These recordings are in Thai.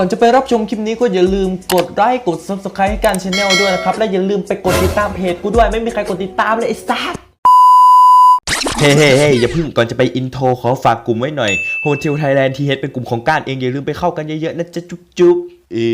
ก่อนจะไปรับชมคลิปนี้ก็อย่าลืมกดไลค์กด subscribe ให้การช anel ด้วยนะครับ และอย่าลืมไปกดติดตามเพจกูด้วยไม่มีใครกดติดตามเลยไอ้สัสเฮ้เฮ้เฮ้อย่าเพิ่งก่อนจะไปอินโทรขอฝากกลุ่มไว้หน่อย Hotel Thailand TH เฮดเป็นกลุ่มของการเอง อย่าลืมไปเข้ากันเยอะๆนะจ๊ะจุ๊บจุ๊บ E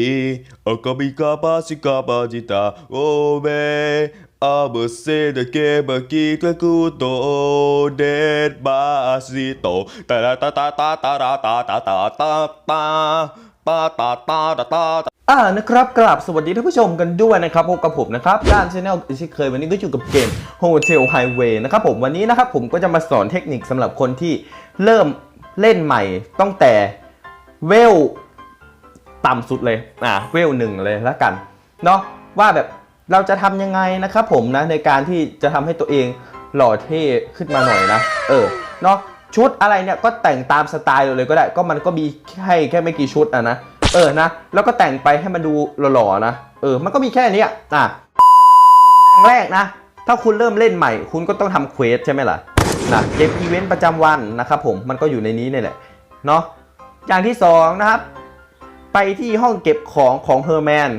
Akabica basica badita Ove Abse de que baki que kuto Det basito Ta ta ta ta ta ta ta ta ta ta ta ta Ta ta ta ta ta ta อ่านะครับกราบสวัสดีท่านผู้ชมกันด้วยนะครับพบกับผมนะครับการช anel อีกเช่เคยวันนี้ก็อยู่กับเกม Hotel Highway นะครับผมวันนี้นะครับผมก็จะมาสอนเทคนิคสำหรับคนที่เริ่มเล่นใหม่ตั้งแต่เวลต่ำสุดเลยอ่าเวลหนึ่งเลยแล้วกันเนาะว่าแบบเราจะทำยังไงนะครับผมนะในการที่จะทำให้ตัวเองหล่อเท่ขึ้นมาหน่อยนะ เออเนาะ ชุดอะไรเนี่ยก็แต่งตามสไตล์เราเลยก็ได้ก็มันก็มีให้แค่ไม่กี่ชุดอะนะเออนะแล้วก็แต่งไปให้มันดูหล่อๆนะเออมันก็มีแค่นี้อะอะอย่างแรกนะ ถ้าคุณเริ่มเล่นใหม่ คุณก็ต้องทำเควสใช่ไหมล่ะนะเก็บอีเวนต์ประจำวันนะครับผมมันก็อยู่ในนี้นี่แหละเนาะอย่างที่สองนะครับไปที่ห้องเก็บของของเฮอร์แมน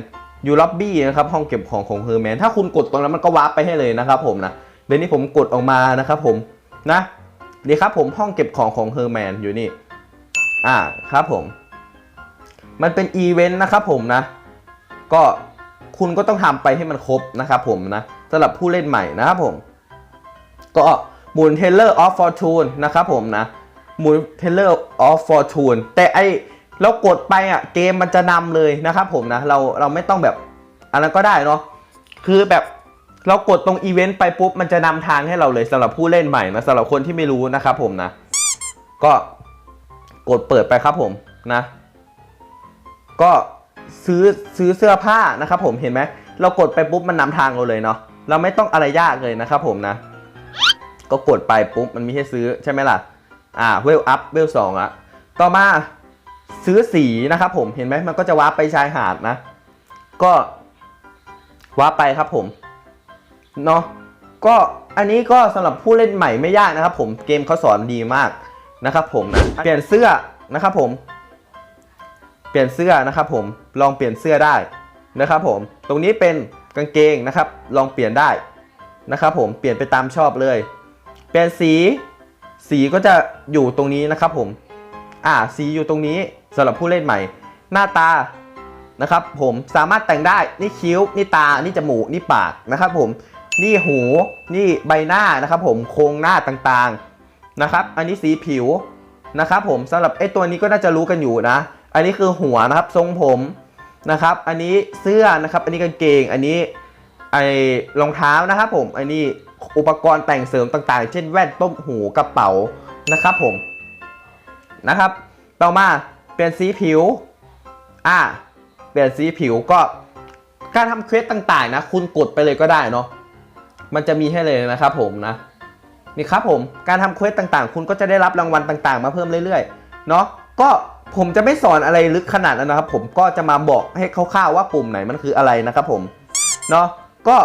อยู่ล็อบบี้นะครับห้องเก็บของของเฮอร์แมนถ้าคุณกดตรงนั้นมันก็วาร์ปไปให้เลยนะครับผมนะเดี๋ยวนี้ผมกดออกมานะครับผมนะ นี่ครับผมห้องเก็บของของเฮอร์แมนอยู่นี่ อ่าครับผม มันเป็นอีเวนต์นะครับผมนะ ก็คุณก็ต้องทำไปให้มันครบนะครับผมนะสำหรับผู้เล่นใหม่นะครับผม ก็หมุน Taylor of Fortune นะครับผมนะหมุน Taylor of Fortune แต่ไอเรากดไปอะเกมมันจะนำเลยนะครับผมนะ เราเราไม่ต้องแบบอันนั้นก็ได้เนาะคือแบบ เรากดตรงอีเวนต์ไปปุ๊บมันจะนำทางให้เราเลยสำหรับผู้เล่นใหม่นะสำหรับคนที่ไม่รู้นะครับผมนะ ก็กดเปิดไปครับผมนะ ก็ซื้อซื้อเสื้อผ้านะครับผมเห็นไหมเรากดไปปุ๊บมันนำทางเราเลยเนาะเราไม่ต้องอะไรยากเลยนะครับผมนะ ก็กดไปปุ๊บมันมีให้ซื้อใช่ไหมล่ะ อ่าเวลอัพเวลสองอะต่อมาซื้อสีนะครับผมเห็นไหมมันก็จะวาร์ปไปชายหาดนะ ก็วาร์ปไปครับผม เนาะก็อันนี้ก็สำหรับผู้เล่นใหม่ไม่ยากนะครับ ผมเกมเขาสอนดีมากนะครับ ผมนะเปลี่ยนเสื้อนะครับ ผม เปลี่ยนเสื้อนะครับ ผมลองเปลี่ยนเสื้อได้นะครับ ผม ตรงนี้เป็นกางเกงนะครับ ลองเปลี่ยนได้นะครับ ผมเปลี่ยนไปตามชอบเลย เปลี่ยนสี สีก็จะอยู่ตรงนี้นะครับ ผม อ่าสีอยู่ตรงนี้สำหรับผู้เล่นใหม่ หน้าตานะครับ ผมสามารถแต่งได้นี่คิ้วนี่ตานี่จมูกนี่ปากนะครับ ผม นี่หูนี่ใบหน้านะครับผมโครงหน้าต่างๆนะครับ อันนี้สีผิวนะครับผมสำหรับไอ้ตัวนี้ก็น่าจะรู้กันอยู่นะ อันนี้คือหัวนะครับทรงผมนะครับ อันนี้เสื้อนะครับ อันนี้กางเกง อันนี้ไอรองเท้านะครับผม อันนี้อุปกรณ์แต่งเสริมต่างๆ เช่นแว่นต้มหูกระเป๋านะครับผมนะครับ ต่อมาเปลี่ยนสีผิว อ่า เปลี่ยนสีผิวก็การทำเควสต่างๆนะ คุณกดไปเลยก็ได้เนาะ มันจะมีให้เลยนะครับผมนะนี่ครับผมการทำเควสต่างๆ คุณก็จะได้รับรางวัลต่างๆ มาเพิ่มเรื่อยๆเนาะก็ผมจะไม่สอนอะไรลึกขนาดนั้นนะครับ ผมก็จะมาบอกให้คร่าวๆว่าปุ่มไหนมันคืออะไรนะครับผมเนาะก็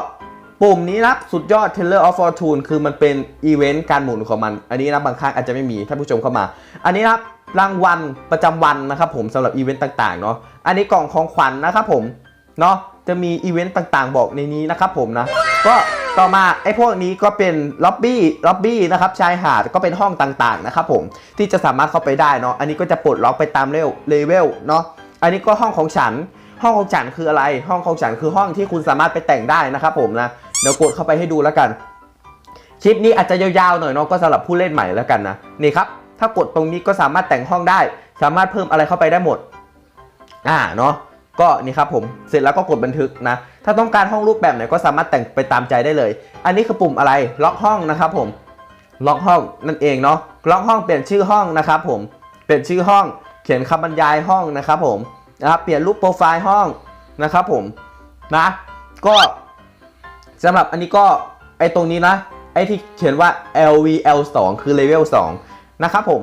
ปุ่มนี้นะสุดยอด Teller of Fortune คือมันเป็นอีเวนต์การหมุนของมัน อันนี้นะบางครั้งอาจจะไม่มีท่านผู้ชมเข้ามา อันนี้นะครับรางวัลประจำวันนะครับผมสำหรับอีเวนต์ต่างๆเนาะอันนี้กล่องของขวัญนะครับผมเนาะจะมีอีเวนต์ต่างๆ บอกในนี้นะครับผมนะก็ ต่อมาไอ้พวกนี้ก็เป็นล็อบบี้ล็อบบี้นะครับชายหาดก็เป็นห้องต่างๆนะครับผมที่จะสามารถเข้าไปได้เนาะอันนี้ก็จะปลดล็อกไปตามเลเวลเลเวลเนาะอันนี้ก็ห้องของฉัน ห้องของฉันคืออะไร ห้องของฉันคือห้องที่คุณสามารถไปแต่งได้นะครับผมนะเดี๋ยวกดเข้าไปให้ดูแล้วกัน คลิปนี้อาจจะยาวๆหน่อยเนาะก็สำหรับผู้เล่นใหม่แล้วกันนะนี่ครับถ้ากดตรงนี้ก็สามารถแต่งห้องได้ สามารถเพิ่มอะไรเข้าไปได้หมดอ่าเนาะ ก็นี่ครับผมเสร็จแล้วก็กดบันทึกนะ ถ้าต้องการห้องรูปแบบไหนก็สามารถแต่งไปตามใจได้เลย อันนี้คือปุ่มอะไรล็อกห้องนะครับผมล็อกห้องนั่นเองเนาะล็อกห้องเปลี่ยนชื่อห้องนะครับผมเปลี่ยนชื่อห้อง เขียนคำบรรยายห้องนะครับผมนะครับเปลี่ยนรูปโปรไฟล์ห้องนะครับผมนะก็สำหรับอันนี้ก็ไอตรงนี้นะไอที่เขียนว่า LVL 2คือ Level 2นะครับผม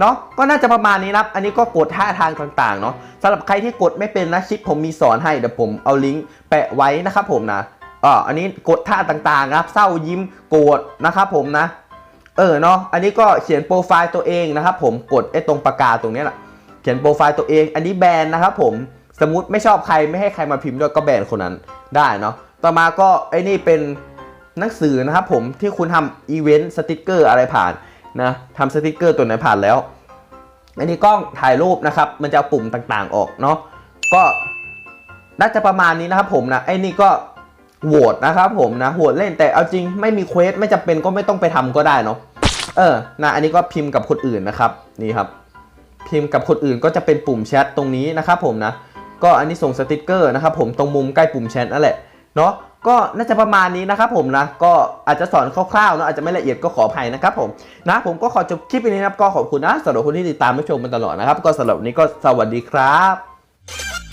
เนาะก็น่าจะประมาณนี้นะครับอันนี้ก็กดท่าทางต่างๆเนาะสำหรับใครที่กดไม่เป็นนะคลิปผมมีสอนให้เดี๋ยวผมเอาลิงก์แปะไว้นะครับผมนะอ่าอันนี้กดท่าต่างๆนะครับเศร้ายิ้มโกรธนะครับผมนะ เออเนาะอันนี้ก็เขียนโปรไฟล์ตัวเองนะครับผมกดไอ้ตรงปากกาตรงนี้แหละเขียนโปรไฟล์ตัวเอง อันนี้แบนนะครับผมสมมติไม่ชอบใครไม่ให้ใครมาพิมพ์ด้วยก็แบนคนนั้นได้เนาะต่อมาก็ไอ้นี่เป็นหนังสือนะครับผมที่คุณทำอีเวนต์สติกเกอร์อะไรผ่าน นะทำสติกเกอร์ตัวไหนผ่านแล้ว อันนี้กล้องถ่ายรูปนะครับ มันจะเอาปุ่มต่างๆออกเนาะก็น่าจะประมาณนี้นะครับผมนะไอ้นี่ก็โหวตนะครับผมนะโหวตเล่นแต่เอาจริงไม่มีเควสไม่จำเป็นก็ไม่ต้องไปทำก็ได้เนาะเออนะอันนี้ก็พิมพ์กับคนอื่นนะครับนี่ครับ พิมพ์กับคนอื่นก็จะเป็นปุ่มแชทตรงนี้นะครับผมนะก็อันนี้ส่งสติกเกอร์นะครับผมตรงมุมใกล้ปุ่มแชทนั่นแหละเนาะ ก็น่าจะประมาณนี้นะครับผมนะก็อาจจะสอนคร่าวๆเนาะอาจจะไม่ละเอียดก็ขออภัยนะครับผมนะผมก็ขอจบคลิปนี้นะครับก็ขอบคุณนะสำหรับคนที่ติดตามรับชมมาตลอดนะครับ ก็สำหรับนนี้ก็สวัสดีครับ